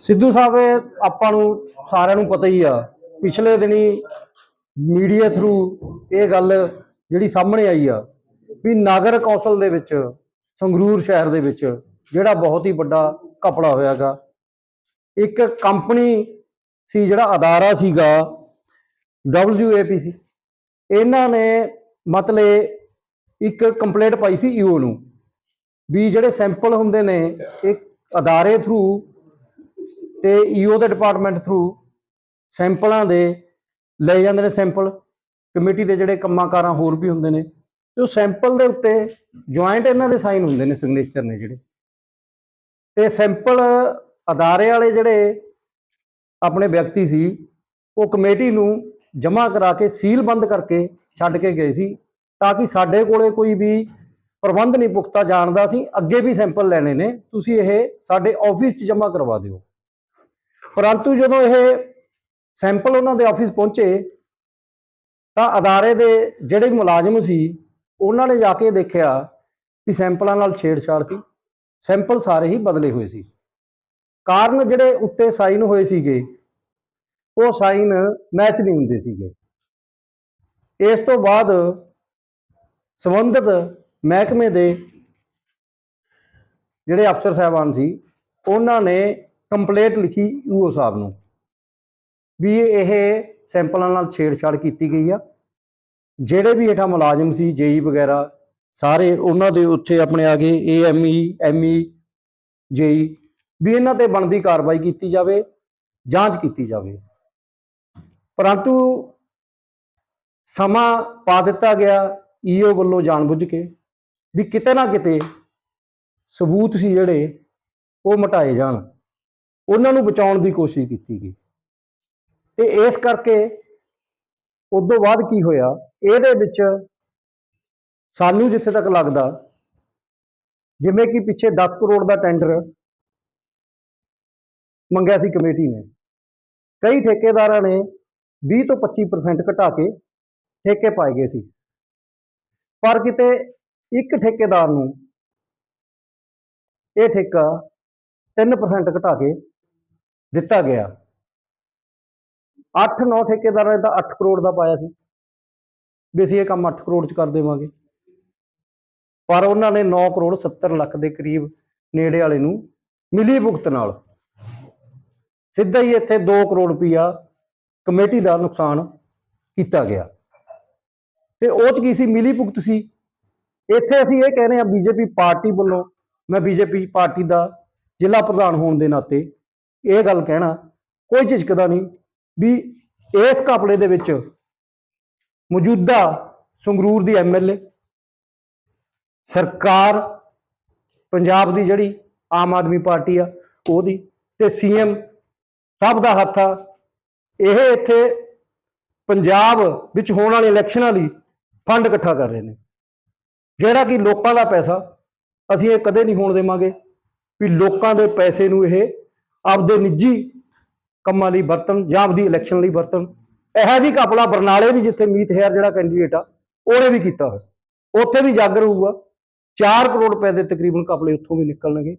ਸਿੱਧੂ ਸਾਹਿਬ, ਇਹ ਆਪਾਂ ਨੂੰ ਸਾਰਿਆਂ ਨੂੰ ਪਤਾ ਹੀ ਆ, ਪਿਛਲੇ ਦਿਨੀ ਮੀਡੀਆ ਥਰੂ ਇਹ ਗੱਲ ਜਿਹੜੀ ਸਾਹਮਣੇ ਆਈ ਆ ਵੀ ਨਗਰ ਕੌਂਸਲ ਦੇ ਵਿੱਚ, ਸੰਗਰੂਰ ਸ਼ਹਿਰ ਦੇ ਵਿੱਚ ਜਿਹੜਾ ਬਹੁਤ ਹੀ ਵੱਡਾ ਕਪੜਾ ਹੋਇਆਗਾ। ਇੱਕ ਕੰਪਨੀ ਸੀ ਜਿਹੜਾ ਅਦਾਰਾ ਸੀਗਾ WAPC ਇਹਨਾਂ ਨੇ ਮਤਲਬ ਇੱਕ ਕੰਪਲੇਂਟ ਪਾਈ ਸੀ ਈਓ ਨੂੰ ਵੀ ਜਿਹੜੇ ਸੈਂਪਲ ਹੁੰਦੇ ਨੇ ਇੱਕ ਅਦਾਰੇ ਥਰੂ ਤੇ ਈਓ ਦੇ ਡਿਪਾਰਟਮੈਂਟ ਥਰੂ ਸੈਂਪਲਾਂ ਦੇ ਲਏ ਜਾਂਦੇ ਨੇ ਸੈਂਪਲ ਕਮੇਟੀ ਦੇ ਜਿਹੜੇ ਕੰਮਾਂਕਾਰਾਂ ਹੋਰ ਵੀ ਹੁੰਦੇ ਨੇ, ਤੇ ਉਹ ਸੈਂਪਲ ਦੇ ਉੱਤੇ ਜੁਆਇੰਟ ਇਹਨਾਂ ਦੇ ਸਾਈਨ ਹੁੰਦੇ ਨੇ ਸਿਗਨੇਚਰ ਨੇ ਜਿਹੜੇ। ਤੇ ਸੈਂਪਲ ਅਦਾਰੇ ਵਾਲੇ ਜਿਹੜੇ ਆਪਣੇ ਵਿਅਕਤੀ ਸੀ, ਉਹ ਕਮੇਟੀ ਨੂੰ ਜਮ੍ਹਾਂ ਕਰਾ ਕੇ ਸੀਲ ਬੰਦ ਕਰਕੇ ਛੱਡ ਕੇ ਗਏ ਸੀ, ਤਾਂ ਕਿ ਸਾਡੇ ਕੋਲੇ ਕੋਈ ਵੀ ਪ੍ਰਬੰਧ ਨਹੀਂ ਪੁਖਤਾ ਜਾਣਦਾ ਸੀ, ਅੱਗੇ ਵੀ ਸੈਂਪਲ ਲੈਣੇ ਨੇ, ਤੁਸੀਂ ਇਹ ਸਾਡੇ ਆਫਿਸ 'ਚ ਜਮ੍ਹਾਂ ਕਰਵਾ ਦਿਓ। ਪਰੰਤੂ ਜਦੋਂ ਇਹ ਸੈਂਪਲ ਉਹਨਾਂ ਦੇ ਆਫਿਸ ਪਹੁੰਚੇ, ਤਾਂ ਅਦਾਰੇ ਦੇ ਜਿਹੜੇ ਮੁਲਾਜ਼ਮ ਸੀ, ਉਹਨਾਂ ਨੇ ਜਾ ਕੇ ਦੇਖਿਆ ਕਿ ਸੈਂਪਲਾਂ ਨਾਲ ਛੇੜਛਾੜ ਸੀ। ਸੈਂਪਲ ਸਾਰੇ ਹੀ ਬਦਲੇ ਹੋਏ ਸੀ। ਕਾਰਨ ਜਿਹੜੇ ਉੱਤੇ ਸਾਈਨ ਹੋਏ ਸੀਗੇ, ਉਹ ਸਾਈਨ ਮੈਚ ਨਹੀਂ ਹੁੰਦੇ ਸੀਗੇ। ਇਸ ਤੋਂ ਬਾਅਦ ਸੰਬੰਧਿਤ ਮਹਿਕਮੇ ਦੇ ਜਿਹੜੇ ਅਫਸਰ ਸਾਹਿਬਾਨ ਸੀ, ਉਹਨਾਂ ਨੇ ਕੰਪਲੇਂਟ ਲਿਖੀ ਯੂਓ ਸਾਹਿਬ ਨੂੰ ਵੀ ਇਹ ਸੈਂਪਲਾਂ ਨਾਲ ਛੇੜਛਾੜ ਕੀਤੀ ਗਈ ਆ। ਜਿਹੜੇ ਵੀ ਹੇਠਾਂ ਮੁਲਾਜ਼ਮ ਸੀ, ਜੇਈ ਵਗੈਰਾ, ਸਾਰੇ ਉਹਨਾਂ ਦੇ ਉੱਥੇ ਆਪਣੇ ਆ ਗਏ ਏਐਮਈ ਐਮਈ ਜੇਈ ਵੀ ਇਹਨਾਂ ਤੇ ਬਣਦੀ ਕਾਰਵਾਈ ਕੀਤੀ ਜਾਵੇ, ਜਾਂਚ ਕੀਤੀ ਜਾਵੇ। ਪਰੰਤੂ ਸਮਾਂ ਪਾ ਦਿੱਤਾ ਗਿਆ ਈਓ ਵੱਲੋਂ ਜਾਣਬੁੱਝ ਕੇ ਵੀ ਕਿਤੇ ਨਾ ਕਿਤੇ ਸਬੂਤ ਸੀ ਜਿਹੜੇ, ਉਹ ਮਟਾਏ ਜਾਣ। ਉਹਨਾਂ ਨੂੰ ਬਚਾਉਣ ਦੀ ਕੋਸ਼ਿਸ਼ ਕੀਤੀ ਗਈ। ਤੇ ਇਸ ਕਰਕੇ ਉਦੋਂ ਬਾਅਦ ਕੀ ਹੋਇਆ? ਇਹਦੇ ਵਿੱਚ ਸਾਨੂੰ ਜਿੱਥੇ ਤੱਕ ਲੱਗਦਾ, ਜਿਵੇਂ ਕਿ ਪਿੱਛੇ 10 ਕਰੋੜ ਦਾ ਟੈਂਡਰ ਮੰਗਿਆ ਸੀ ਕਮੇਟੀ ਨੇ। ਕਈ ਠੇਕੇਦਾਰਾਂ ਨੇ 20 ਤੋਂ 25% ਘਟਾ ਕੇ ਠੇਕੇ ਪਾਏ ਗਏ ਸੀ। ਪਰ ਕਿਤੇ ਇੱਕ ਠੇਕੇਦਾਰ ਨੂੰ ਇਹ ਠੇਕਾ 3% ਘਟਾ ਕੇ ਦਿੱਤਾ ਗਿਆ। 8-9 ਠੇਕੇਦਾਰਾਂ ਨੇ ਤਾਂ 8 ਕਰੋੜ ਦਾ ਪਾਇਆ ਸੀ। ਵੀ ਅਸੀਂ ਇਹ ਕੰਮ 8 ਕਰੋੜ ਚ ਕਰ ਦੇਵਾਂਗੇ। ਪਰ ਉਹਨਾਂ ਨੇ 9 ਕਰੋੜ 70 ਲੱਖ ਦੇ ਕਰੀਬ ਨੇੜੇ ਵਾਲੇ ਨੂੰ ਮਿਲੀ ਭੁਗਤ ਨਾਲ। ਸਿੱਧਾ ਹੀ ਇੱਥੇ 2 ਕਰੋੜ ਰੁਪਈਆ ਕਮੇਟੀ ਦਾ ਨੁਕਸਾਨ ਕੀਤਾ ਗਿਆ। ਤੇ ਉਹ ਚ ਕੀ ਸੀ? ਮਿਲੀ ਭੁਗਤ ਸੀ। ਇੱਥੇ ਅਸੀਂ ਇਹ ਕਹਿ ਰਹੇ ਹਾਂ, ਬੀਜੇਪੀ ਪਾਰਟੀ ਵੱਲੋਂ, ਮੈਂ ਬੀਜੇਪੀ ਪਾਰਟੀ ਦਾ ਜ਼ਿਲ੍ਹਾ ਪ੍ਰਧਾਨ ਹੋਣ ਦੇ ਨਾਤੇ ਇਹ ਗੱਲ ਕਹਿਣਾ ਕੋਈ ਝਿਜਕਦਾ ਨਹੀਂ ਵੀ ਇਸ ਘਪਲੇ ਦੇ ਵਿੱਚ ਮੌਜੂਦਾ ਸੰਗਰੂਰ ਦੀ ਐਮਐਲਏ ਸਰਕਾਰ, ਪੰਜਾਬ ਦੀ ਜਿਹੜੀ ਆਮ ਆਦਮੀ ਪਾਰਟੀ ਆ, ਉਹਦੀ ਤੇ ਸੀਐਮ ਸਭ ਦਾ ਹੱਥ ਆ। ਇਹ ਇੱਥੇ ਪੰਜਾਬ ਵਿੱਚ ਹੋਣ ਵਾਲੇ ਇਲੈਕਸ਼ਨਾਂ ਲਈ ਫੰਡ ਇਕੱਠਾ ਕਰ ਰਹੇ ਨੇ। ਜਿਹੜਾ ਕਿ ਲੋਕਾਂ ਦਾ ਪੈਸਾ, ਅਸੀਂ ਇਹ ਕਦੇ ਨਹੀਂ ਹੋਣ ਦੇਵਾਂਗੇ ਵੀ ਲੋਕਾਂ ਦੇ ਪੈਸੇ ਨੂੰ ਇਹ ਆਪਦੇ ਨਿੱਜੀ ਕੰਮਾਂ ਲਈ ਵਰਤਣ ਜਾਂ ਆਪਦੀ ਇਲੈਕਸ਼ਨ ਲਈ ਵਰਤਣ। ਇਹੋ ਜਿਹੀ ਘਪਲਾ ਬਰਨਾਲੇ ਵੀ ਜਿੱਥੇ ਮੀਤ ਹੈਰ ਜਿਹੜਾ ਕੈਂਡੀਡੇਟ ਆ, ਉਹਨੇ ਵੀ ਕੀਤਾ ਹੋਇਆ। ਉੱਥੇ ਵੀ ਜਾਗਰ ਹੋਊਗਾ। 4 ਕਰੋੜ ਰੁਪਏ ਦੇ ਤਕਰੀਬਨ ਘਪਲੇ ਉੱਥੋਂ ਵੀ ਨਿਕਲਣਗੇ।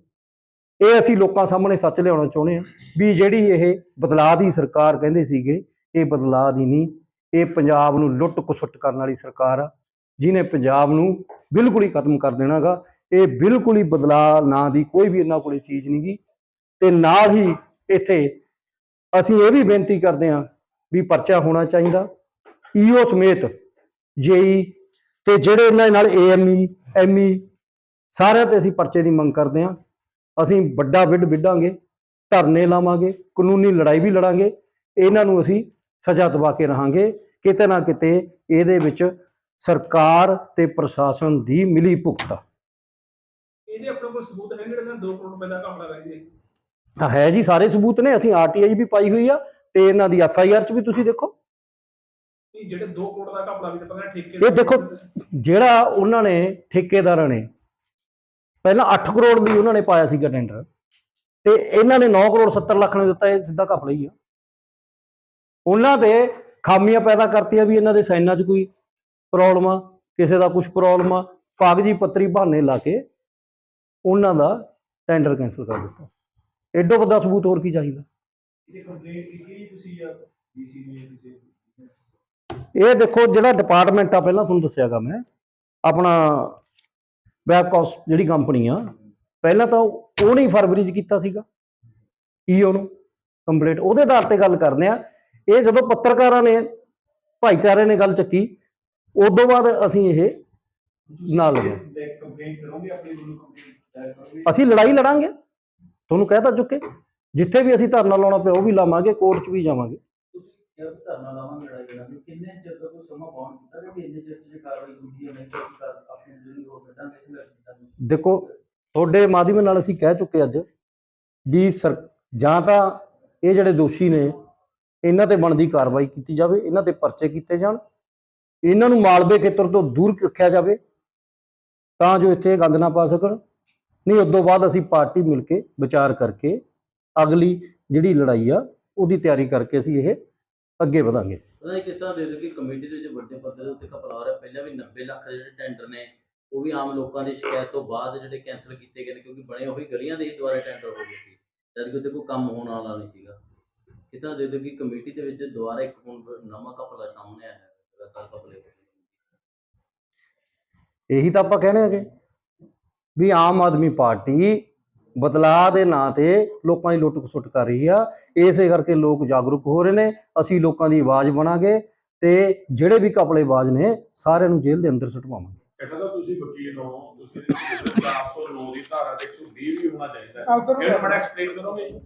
ਇਹ ਅਸੀਂ ਲੋਕਾਂ ਸਾਹਮਣੇ ਸੱਚ ਲਿਆਉਣਾ ਚਾਹੁੰਦੇ ਹਾਂ ਵੀ ਜਿਹੜੀ ਇਹ ਬਦਲਾਅ ਦੀ ਸਰਕਾਰ ਕਹਿੰਦੇ ਸੀਗੇ, ਇਹ ਬਦਲਾਅ ਦੀ ਨਹੀਂ। ਇਹ ਪੰਜਾਬ ਨੂੰ ਲੁੱਟ ਕੁਸੁੱਟ ਕਰਨ ਵਾਲੀ ਸਰਕਾਰ ਆ ਜਿਨੇ ਪੰਜਾਬ ਨੂੰ ਬਿਲਕੁਲ ਹੀ ਖਤਮ ਕਰ ਦੇਣਾਗਾ। ਇਹ ਬਿਲਕੁਲ ਹੀ ਬਦਲਾਅ ਨਾਂ ਦੀ ਕੋਈ ਵੀ ਇਹਨਾਂ ਕੋਲੇ ਚੀਜ਼ ਨਹੀਂਗੀ ਤੇ ਨਾਲ ਹੀ ਇੱਥੇ ਅਸੀਂ ਇਹ ਵੀ ਬੇਨਤੀ ਕਰਦੇ ਹਾਂ ਵੀ ਪਰਚਾ ਹੋਣਾ ਚਾਹੀਦਾ। ਈਓ ਸਮੇਤ ਜੇਈ ਤੇ ਜਿਹੜੇ ਇਹਨਾਂ ਨਾਲ ਏਐਮਈ, ਐਮਈ ਸਾਰਿਆਂ ਤੇ ਅਸੀਂ ਪਰਚੇ ਦੀ ਮੰਗ ਕਰਦੇ ਹਾਂ। ਅਸੀਂ ਵੱਡਾ ਵਿੱਢ ਵਿੱਢਾਂਗੇ, ਧਰਨੇ ਲਾਵਾਂਗੇ, ਕਾਨੂੰਨੀ ਲੜਾਈ ਵੀ ਲੜਾਂਗੇ। ਇਹਨਾਂ ਨੂੰ ਅਸੀਂ ਸਜ਼ਾ ਦਵਾ ਕੇ ਰਹਾਂਗੇ। ਕਿਤੇ ਨਾ ਕਿਤੇ ਇਹਦੇ ਵਿੱਚ ਸਰਕਾਰ ਤੇ ਪ੍ਰਸ਼ਾਸਨ ਦੀ ਮਿਲੀ ਭੁਗਤ ਇਹਦੇ ਆਪਣੇ ਕੋਲ ਸਬੂਤ ਹੈ ਜਿਹੜੇ ਨਾ 2 ਕਰੋੜ ਰੁਪਏ ਦਾ ਘਪਲਾ ਰਹਿੰਦੇ ਹਾਂ, ਹੈ ਜੀ ਸਾਰੇ ਸਬੂਤ ਨੇ ਅਸੀਂ ਆਰਟੀਆਈ ਵੀ ਪਾਈ ਹੋਈ ਆ ਤੇ ਇਹਨਾਂ ਦੀ ਐਫਆਈਆਰ ਚ ਵੀ ਤੁਸੀਂ ਦੇਖੋ। ਜਿਹੜੇ 2 ਕਰੋੜ ਦਾ ਘਪਲਾ ਵੀ ਤਾਂ ਪਤਾ ਠੇਕੇ ਇਹ ਦੇਖੋ ਜਿਹੜਾ ਉਹਨਾਂ ਨੇ ਠੇਕੇਦਾਰਾਂ ਨੇ ਪਹਿਲਾਂ 8 ਕਰੋੜ ਦੀ ਉਹਨਾਂ ਨੇ ਪਾਇਆ ਸੀਗਾ ਟੈਂਡਰ ਤੇ ਇਹਨਾਂ ਨੇ 9 ਕਰੋੜ 70 ਲੱਖ ਨੂੰ ਦਿੱਤਾ ਇਹ ਸਿੱਧਾ ਘਪਲਾ ਹੀ ਆ। ਉਹਨਾਂ ਦੇ ਖਾਮੀਆਂ ਪੈਦਾ ਕਰਤੀਆਂ ਵੀ ਇਹਨਾਂ ਦੇ ਸਾਈਨਾਂ 'ਚ ਕੋਈ ਪ੍ਰੋਬਲਮ ਆ ਕਿਸੇ ਦਾ ਕੁਝ ਪ੍ਰੋਬਲਮ ਆ ਕਾਗਜ਼ੀ ਪੱਤਰੀ ਬਹਾਨੇ ਲਾ ਕੇ ਉਹਨਾਂ ਦਾ ਟੈਂਡਰ ਕੈਂਸਲ ਕਰ ਦਿੱਤਾ। ਐਡੋ ਵੱਡਾ ਸਬੂਤ ਹੋਰ ਕੀ ਚਾਹੀਦਾ? ਇਹਦੀ ਕੰਪਲੇਂਟ ਕੀਤੀ ਤੁਸੀਂ ਆ ਡੀਸੀ ਨੇ ਕਿਸੇ ਇਹ ਦੇਖੋ ਜਿਹੜਾ ਡਿਪਾਰਟਮੈਂਟ ਆ ਪਹਿਲਾਂ ਤੁਹਾਨੂੰ ਦੱਸਿਆਗਾ ਮੈਂ। ਆਪਣਾ ਵੈਬਕਾਸ ਜਿਹੜੀ ਕੰਪਨੀ ਆ ਪਹਿਲਾਂ ਤਾਂ ਉਹ- ਉਹਨੇ ਹੀ ਫਰਵਰੀ 'ਚ ਕੀਤਾ ਸੀਗਾ। ਈਓ ਨੂੰ ਕੰਪਲੀਟ ਉਹਦੇ ਆਧਾਰ ਤੇ ਗੱਲ ਕਰਦੇ ਆ। ਇਹ ਜਦੋਂ ਪੱਤਰਕਾਰਾਂ ਨੇ ਭਾਈਚਾਰੇ ਨੇ ਗੱਲ ਚੱਕੀ ਉਦੋਂ ਬਾਅਦ ਅਸੀਂ ਇਹ ਨਾਲ ਲੱਗੇ। ਅਸੀਂ ਲੜਾਈ ਲੜਾਂਗੇ। ਤੁਹਾਨੂੰ ਕਹਿ ਤਾਂ ਚੁੱਕੇ। ਜਿੱਥੇ ਵੀ ਅਸੀਂ ਧਰਨਾ ਲਾਉਣਾ ਪਿਆ ਉਹ ਵੀ ਲਾਵਾਂਗੇ ਕੋਰਟ 'ਚ ਵੀ ਜਾਵਾਂਗੇ। ਤੁਸੀਂ ਕਿਹਾ ਵੀ ਧਰਨਾ ਲਾਵਾਂਗੇ ਲੜਾਈ ਲੜਾਂਗੇ। ਕਿੰਨੇ ਚਿਰ ਤੱਕ ਕੋਈ ਸਮਾਂ ਬਾਉਂਡ ਕੀਤਾ ਕਿ ਇੰਨੇ ਚਿਰ 'ਚ ਜੇ ਕਾਰਵਾਈ ਹੁੰਦੀ ਹੈ ਨਹੀਂ ਤਾਂ ਅਸੀਂ ਕਰ ਆਪਣੀ ਜਿਹੜੀ ਉਹ ਕੱਢਾਂਗੇ ਸੰਘਰਸ਼ ਕੱਢਾਂਗੇ ਦੇਖੋ ਤੁਹਾਡੇ ਮਾਧਿਅਮ ਨਾਲ ਅਸੀਂ ਕਹਿ ਚੁੱਕੇ ਅੱਜ ਵੀ ਸਰ ਜਾਂ ਤਾਂ ਇਹ ਜਿਹੜੇ ਦੋਸ਼ੀ ਨੇ ਇਹਨਾਂ ਤੇ ਬਣਦੀ ਕਾਰਵਾਈ ਕੀਤੀ ਜਾਵੇ ਇਹਨਾਂ ਤੇ ਪਰਚੇ ਕੀਤੇ ਜਾਣ ਇਹਨਾਂ ਨੂੰ ਮਾਲਵੇ ਖੇਤਰ ਤੋਂ ਦੂਰ ਰੱਖਿਆ ਜਾਵੇ ਤਾਂ ਜੋ ਇੱਥੇ ਗੰਦ ਨਾ ਪਾ ਸਕਣ। ਨਹੀਂ ਉਦੋਂ ਬਾਅਦ ਅਸੀਂ ਪਾਰਟੀ ਮਿਲ ਕੇ ਵਿਚਾਰ ਕਰਕੇ ਅਗਲੀ ਜਿਹੜੀ ਲੜਾਈ ਆ ਉਹਦੀ ਤਿਆਰੀ ਕਰਕੇ ਅਸੀਂ ਇਹ ਅੱਗੇ ਵਧਾਂਗੇ। ਉਹਦਾ ਕਿਸ ਤਰ੍ਹਾਂ ਦੇ ਦਿਓ ਕਿ ਕਮੇਟੀ ਦੇ ਵਿੱਚ ਵੱਡੇ ਪੱਧਰ ਦੇ ਉੱਤੇ ਘਪਲਾ ਹੈ ਪਹਿਲਾਂ ਵੀ 90 ਲੱਖ ਦੇ ਜਿਹੜੇ ਟੈਂਡਰ ਨੇ ਉਹ ਵੀ ਆਮ ਲੋਕਾਂ ਦੀ ਸ਼ਿਕਾਇਤ ਤੋਂ ਬਾਅਦ ਜਿਹੜੇ ਕੈਂਸਲ ਕੀਤੇ ਗਏ ਨੇ ਕਿਉਂਕਿ ਬਣੇ ਉਹੀ ਗਲੀਆਂ ਦੇ ਹੀ ਦੁਆਰਾ ਟੈਂਡਰ ਹੋ ਗਏ ਸੀ। ਜਦ ਕਿ ਉੱਤੇ ਕੋਈ ਕੰਮ ਹੋਣ ਵਾਲਾ ਨਹੀਂ ਸੀਗਾ। ਕਿਸ ਤਰ੍ਹਾਂ ਦੇ ਦਿਓ ਕਿ ਕਮੇਟੀ ਦੇ ਵਿੱਚ ਇੱਕ ਹੁਣ ਨਵਾਂ ਘਪਲਾ ਸਾਹਮਣੇ ਆਇਆ ਲਗਾਤਾਰ ਇਹੀ ਤਾਂ ਆਪਾਂ ਕਹਿਣੇ ਹੈਗੇ। ਵੀ ਆਮ ਆਦਮੀ ਪਾਰਟੀ ਬਦਲਾਅ ਦੇ ਨਾਂ ਤੇ ਲੋਕਾਂ ਦੀ ਲੁੱਟ ਖਸੁੱਟ ਕਰ ਰਹੀ ਆ। ਇਸੇ ਕਰਕੇ ਲੋਕ ਜਾਗਰੂਕ ਹੋ ਰਹੇ ਨੇ। ਅਸੀਂ ਲੋਕਾਂ ਦੀ ਆਵਾਜ਼ ਬਣਾਂਗੇ ਤੇ ਜਿਹੜੇ ਵੀ ਕਪੜੇਬਾਜ਼ ਨੇ ਸਾਰਿਆਂ ਨੂੰ ਜੇਲ੍ਹ ਦੇ ਅੰਦਰ ਸੁੱਟਵਾਵਾਂਗੇ। ਕਹਿੰਦਾ ਸਾਹਿਬ ਤੁਸੀਂ ਵਕੀਲ ਹੋ। ਤੁਸੀਂ 409 ਦੀ ਧਾਰਾ ਤੇ 120 ਵੀ ਹੋਣਾ ਚਾਹੀਦਾ। ਹੈ ਇਹਨੂੰ ਬੜਾ ਐਕਸਪਲੇਨ ਕਰੋਗੇ?